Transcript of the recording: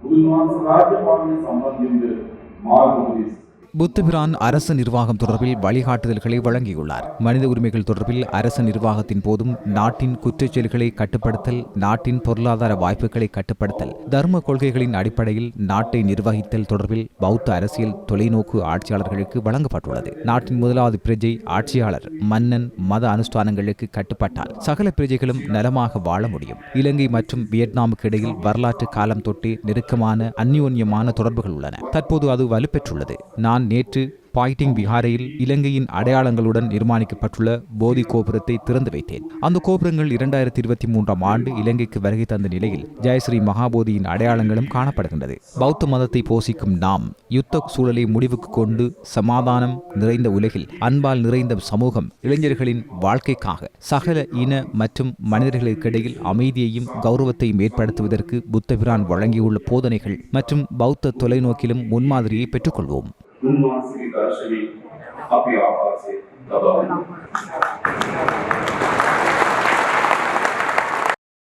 බුදුන් වහන්සේලාගේ පාරමිත සම්බන්ධයෙන් මාර්ග උපදේශ புத்தபிரான் அரசு நிர்வாகம் தொடர்பில் வழிகாட்டுதல்களை வழங்கியுள்ளார். மனித உரிமைகள் தொடர்பில் அரசு நிர்வாகத்தின் போதும் நாட்டின் குற்றச்செயல்களை கட்டுப்படுத்தல் நாட்டின் பொருளாதார வாய்ப்புகளை கட்டுப்படுத்தல் தர்ம கொள்கைகளின் அடிப்படையில் நாட்டை நிர்வகித்தல் தொடர்பில் பௌத்த அரசியல் தொலைநோக்கு ஆட்சியாளர்களுக்கு வழங்கப்பட்டுள்ளது. நாட்டின் முதலாவது பிரஜை ஆட்சியாளர் மன்னன் மத அனுஷ்டானங்களுக்கு கட்டுப்பட்டால் சகல பிரஜைகளும் நலமாக வாழ முடியும். இலங்கை மற்றும் வியட்நாமுக்கு இடையில் வரலாற்று காலம் தொட்டு நெருக்கமான அந்யோன்யமான தொடர்புகள் உள்ளன. தற்போது அது வலுப்பெற்றுள்ளது. நான் நேற்று பாய்டிங் விஹாரையில் இலங்கையின் அடையாளங்களுடன் நிர்மாணிக்கப்பட்டுள்ள போதி கோபுரத்தை திறந்து வைத்தேன். அந்த கோபுரங்கள் இரண்டாயிரத்தி இருபத்தி மூன்றாம் ஆண்டு இலங்கைக்கு வருகை தந்த நிலையில் ஜெயஸ்ரீ மகாபோதியின் அடையாளங்களும் காணப்படுகின்றது. பௌத்த மதத்தை போசிக்கும் நாம் யுத்த சூழலை முடிவுக்கு கொண்டு சமாதானம் நிறைந்த உலகில் அன்பால் நிறைந்த சமூகம் இளைஞர்களின் வாழ்க்கைக்காக சகல இன மற்றும் மனிதர்களுக்கிடையில் அமைதியையும் கௌரவத்தையும் ஏற்படுத்துவதற்கு புத்தபிரான் வழங்கியுள்ள போதனைகள் மற்றும் பௌத்த தொலைநோக்கிலும் முன்மாதிரியை பெற்றுக்கொள்வோம். گنواں سے بھی کاشمی اپنے آفا سے تباہ